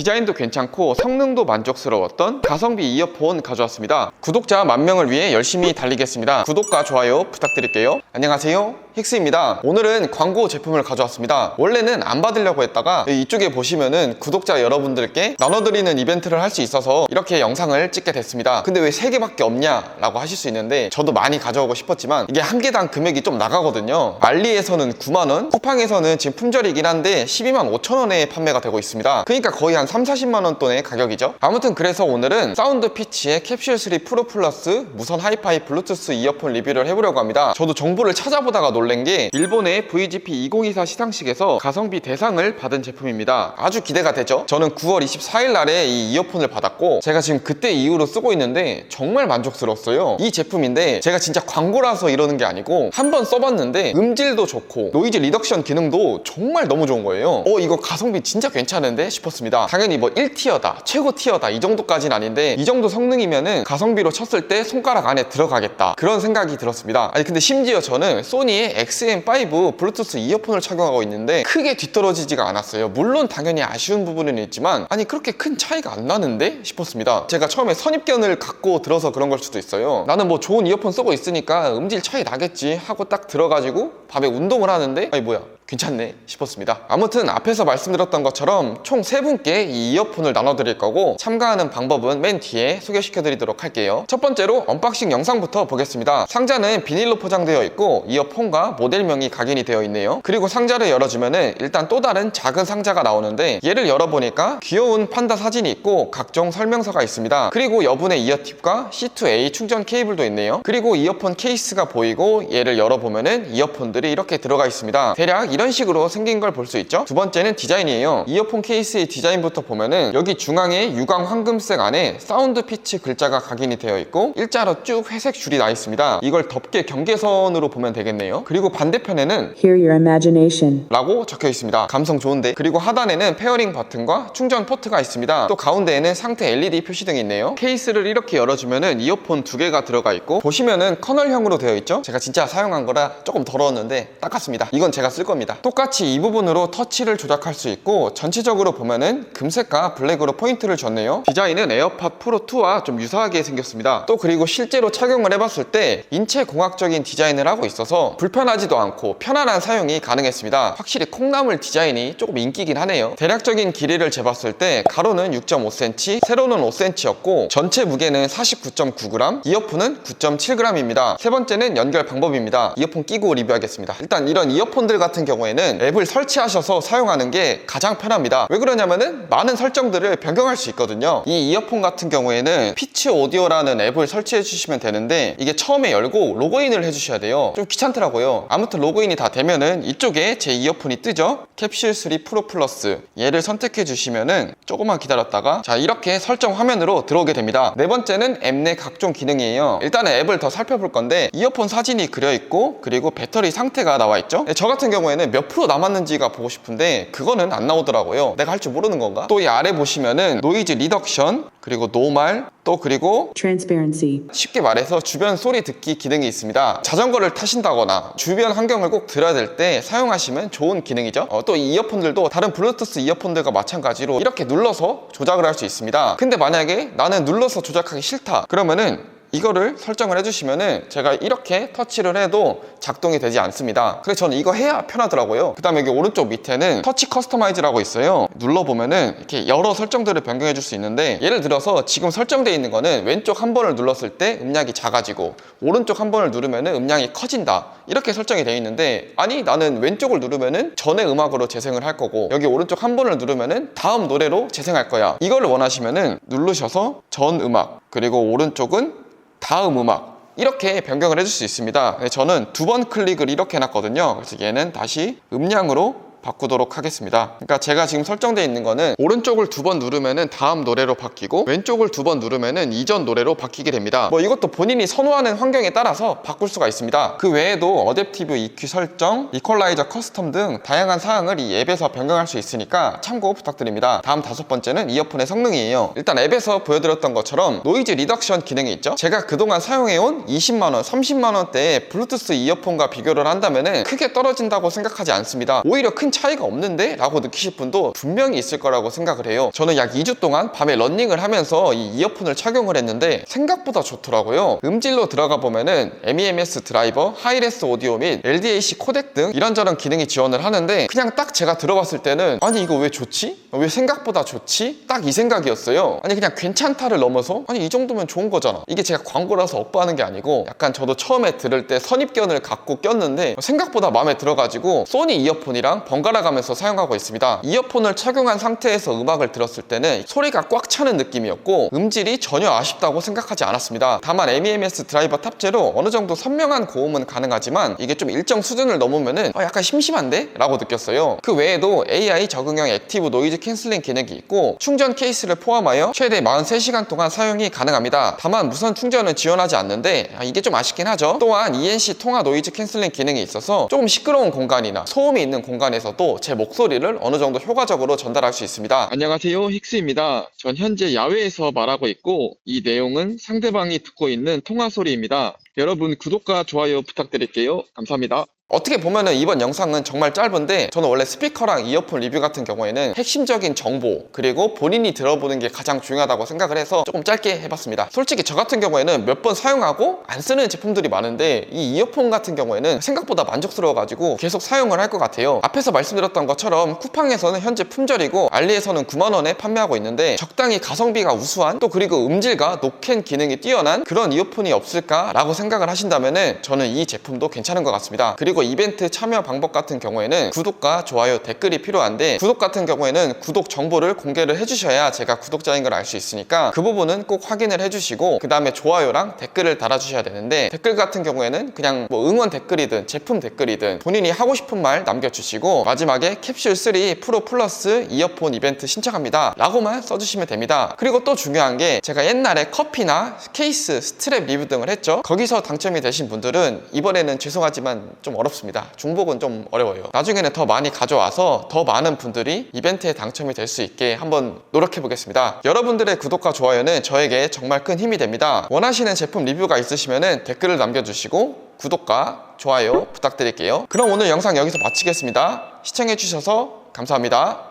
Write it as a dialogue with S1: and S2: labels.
S1: 디자인도 괜찮고 성능도 만족스러웠던 가성비 이어폰 가져왔습니다. 구독자 만 명을 위해 열심히 달리겠습니다. 구독과 좋아요 부탁드릴게요. 안녕하세요. 힉스입니다. 오늘은 광고 제품을 가져왔습니다. 원래는 안 받으려고 했다가 이쪽에 보시면은 구독자 여러분들께 나눠드리는 이벤트를 할 수 있어서 이렇게 영상을 찍게 됐습니다. 근데 왜 3개밖에 없냐 라고 하실 수 있는데 저도 많이 가져오고 싶었지만 이게 한 개당 금액이 좀 나가거든요. 알리에서는 9만원, 쿠팡에서는 지금 품절이긴 한데 12만 5천원에 판매가 되고 있습니다. 그러니까 거의 한 3, 40만원 돈의 가격이죠. 아무튼 그래서 오늘은 사운드 피치의 캡슐3 프로 플러스 무선 하이파이 블루투스 이어폰 리뷰를 해보려고 합니다. 저도 정보를 찾아보다가 놀란 게 일본의 VGP 2024 시상식에서 가성비 대상을 받은 제품입니다. 아주 기대가 되죠? 저는 9월 24일 날에 이 이어폰을 받았고 제가 지금 그때 이후로 쓰고 있는데 정말 만족스러웠어요. 이 제품인데 제가 진짜 광고라서 이러는 게 아니고 한 번 써봤는데 음질도 좋고 노이즈 리덕션 기능도 정말 너무 좋은 거예요. 어 이거 가성비 진짜 괜찮은데 싶었습니다. 당연히 뭐 1티어다 최고 티어다 이 정도까지는 아닌데 이 정도 성능이면은 가성비로 쳤을 때 손가락 안에 들어가겠다 그런 생각이 들었습니다. 아니 근데 심지어 저는 소니의 XM5 블루투스 이어폰을 착용하고 있는데 크게 뒤떨어지지가 않았어요. 물론 당연히 아쉬운 부분은 있지만 아니 그렇게 큰 차이가 안 나는데 싶었습니다. 제가 처음에 선입견을 갖고 들어서 그런 걸 수도 있어요. 나는 뭐 좋은 이어폰 쓰고 있으니까 음질 차이 나겠지 하고 딱 들어가지고 밤에 운동을 하는데 아니 뭐야 괜찮네 싶었습니다. 아무튼 앞에서 말씀드렸던 것처럼 총세 분께 이 이어폰을 나눠드릴 거고 참가하는 방법은 맨 뒤에 소개시켜드리도록 할게요. 첫 번째로 언박싱 영상부터 보겠습니다. 상자는 비닐로 포장되어 있고 이어폰과 모델명이 각인이 되어 있네요. 그리고 상자를 열어주면은 일단 또 다른 작은 상자가 나오는데 얘를 열어보니까 귀여운 판다 사진이 있고 각종 설명서가 있습니다. 그리고 여분의 이어팁과 C2A 충전 케이블도 있네요. 그리고 이어폰 케이스가 보이고 얘를 열어보면은 이어폰들이 이렇게 들어가 있습니다. 대략 이런 식으로 생긴 걸 볼 수 있죠. 두 번째는 디자인이에요. 이어폰 케이스의 디자인부터 보면은 여기 중앙에 유광 황금색 안에 사운드 피치 글자가 각인이 되어 있고 일자로 쭉 회색 줄이 나 있습니다. 이걸 덮개 경계선으로 보면 되겠네요. 그리고 반대편에는
S2: Hear your imagination.
S1: 라고 적혀 있습니다. 감성 좋은데. 그리고 하단에는 페어링 버튼과 충전 포트가 있습니다. 또 가운데에는 상태 LED 표시등이 있네요. 케이스를 이렇게 열어주면은 이어폰 두 개가 들어가 있고 보시면은 커널형으로 되어 있죠. 제가 진짜 사용한 거라 조금 더러웠는데 닦았습니다. 이건 제가 쓸 겁니다. 똑같이 이 부분으로 터치를 조작할 수 있고 전체적으로 보면은 금색과 블랙으로 포인트를 줬네요. 디자인은 에어팟 프로 2와 좀 유사하게 생겼습니다. 또 그리고 실제로 착용을 해봤을 때 인체 공학적인 디자인을 하고 있어서 불편하지도 않고 편안한 사용이 가능했습니다. 확실히 콩나물 디자인이 조금 인기긴 하네요. 대략적인 길이를 재봤을 때 가로는 6.5cm, 세로는 5cm였고 전체 무게는 49.9g, 이어폰은 9.7g입니다. 세 번째는 연결 방법입니다. 이어폰 끼고 리뷰하겠습니다. 일단 이런 이어폰들 같은 경우 에는 앱을 설치하셔서 사용하는 게 가장 편합니다. 왜 그러냐면은 많은 설정들을 변경할 수 있거든요. 이 이어폰 같은 경우에는 피치 오디오라는 앱을 설치해 주시면 되는데 이게 처음에 열고 로그인을 해주셔야 돼요. 좀 귀찮더라고요. 아무튼 로그인이 다 되면은 이쪽에 제 이어폰이 뜨죠. 캡슐 3 프로 플러스 얘를 선택해 주시면은 조금만 기다렸다가 자 이렇게 설정 화면으로 들어오게 됩니다. 네 번째는 앱 내 각종 기능이에요. 일단은 앱을 더 살펴볼 건데 이어폰 사진이 그려 있고 그리고 배터리 상태가 나와 있죠. 저 같은 경우에는 몇 프로 남았는지가 보고 싶은데 그거는 안 나오더라고요. 내가 할 줄 모르는 건가? 또 이 아래 보시면은 노이즈 리덕션 그리고 노말 또 그리고
S2: Transparency.
S1: 쉽게 말해서 주변 소리 듣기 기능이 있습니다. 자전거를 타신다거나 주변 환경을 꼭 들어야 될 때 사용하시면 좋은 기능이죠. 어, 또이 이어폰들도 다른 블루투스 이어폰들과 마찬가지로 이렇게 눌러서 조작을 할 수 있습니다. 근데 만약에 나는 눌러서 조작하기 싫다. 그러면은 이거를 설정을 해주시면은 제가 이렇게 터치를 해도 작동이 되지 않습니다. 그래서 저는 이거 해야 편하더라고요. 그 다음에 여기 오른쪽 밑에는 터치 커스터마이즈라고 있어요. 눌러보면은 이렇게 여러 설정들을 변경해 줄 수 있는데 예를 들어서 지금 설정되어 있는 거는 왼쪽 한 번을 눌렀을 때 음량이 작아지고 오른쪽 한 번을 누르면은 음량이 커진다. 이렇게 설정이 되어 있는데 아니 나는 왼쪽을 누르면은 전의 음악으로 재생을 할 거고 여기 오른쪽 한 번을 누르면은 다음 노래로 재생할 거야. 이걸 원하시면은 누르셔서 전 음악 그리고 오른쪽은 다음 음악 이렇게 변경을 해줄 수 있습니다. 네, 저는 두 번 클릭을 이렇게 해놨거든요. 그래서 얘는 다시 음량으로 바꾸도록 하겠습니다. 그러니까 제가 지금 설정되어 있는 거는 오른쪽을 두 번 누르면은 다음 노래로 바뀌고 왼쪽을 두 번 누르면은 이전 노래로 바뀌게 됩니다. 뭐 이것도 본인이 선호하는 환경에 따라서 바꿀 수가 있습니다. 그 외에도 어댑티브 EQ 설정, 이퀄라이저 커스텀 등 다양한 사항을 이 앱에서 변경할 수 있으니까 참고 부탁드립니다. 다음 다섯 번째는 이어폰의 성능이에요. 일단 앱에서 보여드렸던 것처럼 노이즈 리덕션 기능이 있죠. 제가 그동안 사용해온 20만원, 30만원대의 블루투스 이어폰과 비교를 한다면은 크게 떨어진다고 생각하지 않습니다. 오히려 큰큰 차이가 없는데? 라고 느끼실 분도 분명히 있을 거라고 생각을 해요 저는 약 2주 동안 밤에 런닝을 하면서 이 이어폰을 착용을 했는데 생각보다 좋더라고요 음질로 들어가 보면은 MEMS 드라이버, 하이레스 오디오 및 LDAC 코덱 등 이런저런 기능이 지원을 하는데 그냥 딱 제가 들어봤을 때는 아니 이거 왜 좋지? 왜 생각보다 좋지? 딱 이 생각이었어요 아니 그냥 괜찮다를 넘어서 아니 이 정도면 좋은 거잖아 이게 제가 광고라서 업보하는 게 아니고 약간 저도 처음에 들을 때 선입견을 갖고 꼈는데 생각보다 마음에 들어가지고 소니 이어폰이랑 번 갈아 가면서 사용하고 있습니다. 이어폰을 착용한 상태에서 음악을 들었을 때는 소리가 꽉 차는 느낌이었고 음질이 전혀 아쉽다고 생각하지 않았습니다. 다만 MEMS 드라이버 탑재로 어느 정도 선명한 고음은 가능하지만 이게 좀 일정 수준을 넘으면은 어, 약간 심심한데? 라고 느꼈어요. 그 외에도 AI 적응형 액티브 노이즈 캔슬링 기능이 있고 충전 케이스를 포함하여 최대 43시간 동안 사용이 가능합니다. 다만 무선 충전은 지원하지 않는데 아, 이게 좀 아쉽긴 하죠. 또한 ENC 통화 노이즈 캔슬링 기능이 있어서 조금 시끄러운 공간이나 소음이 있는 공간에서 도 제 목소리를 어느 정도 효과적으로 전달할 수 있습니다. 안녕하세요 힉스입니다. 전 현재 야외에서 말하고 있고 이 내용은 상대방이 듣고 있는 통화 소리입니다. 여러분 구독과 좋아요 부탁드릴게요. 감사합니다 어떻게 보면은 이번 영상은 정말 짧은데 저는 원래 스피커랑 이어폰 리뷰 같은 경우에는 핵심적인 정보 그리고 본인이 들어보는 게 가장 중요하다고 생각을 해서 조금 짧게 해봤습니다. 솔직히 저 같은 경우에는 몇 번 사용하고 안 쓰는 제품들이 많은데 이 이어폰 같은 경우에는 생각보다 만족스러워가지고 계속 사용을 할 것 같아요. 앞에서 말씀드렸던 것처럼 쿠팡에서는 현재 품절이고 알리에서는 9만원에 판매하고 있는데 적당히 가성비가 우수한 또 그리고 음질과 노캔 기능이 뛰어난 그런 이어폰이 없을까 라고 생각을 하신다면은 저는 이 제품도 괜찮은 것 같습니다. 그리고 이벤트 참여 방법 같은 경우에는 구독과 좋아요 댓글이 필요한데 구독 같은 경우에는 구독 정보를 공개를 해주셔야 제가 구독자인 걸 알 수 있으니까 그 부분은 꼭 확인을 해주시고 그 다음에 좋아요랑 댓글을 달아주셔야 되는데 댓글 같은 경우에는 그냥 뭐 응원 댓글이든 제품 댓글이든 본인이 하고 싶은 말 남겨주시고 마지막에 캡슐 3 프로 플러스 이어폰 이벤트 신청합니다 라고만 써주시면 됩니다. 그리고 또 중요한 게 제가 옛날에 커피나 케이스 스트랩 리뷰 등을 했죠. 거기서 당첨이 되신 분들은 이번에는 죄송하지만 좀 어렵습니다. 중복은 좀 어려워요. 나중에는 더 많이 가져와서 더 많은 분들이 이벤트에 당첨이 될 수 있게 한번 노력해 보겠습니다. 여러분들의 구독과 좋아요는 저에게 정말 큰 힘이 됩니다. 원하시는 제품 리뷰가 있으시면 댓글을 남겨주시고 구독과 좋아요 부탁드릴게요. 그럼 오늘 영상 여기서 마치겠습니다. 시청해 주셔서 감사합니다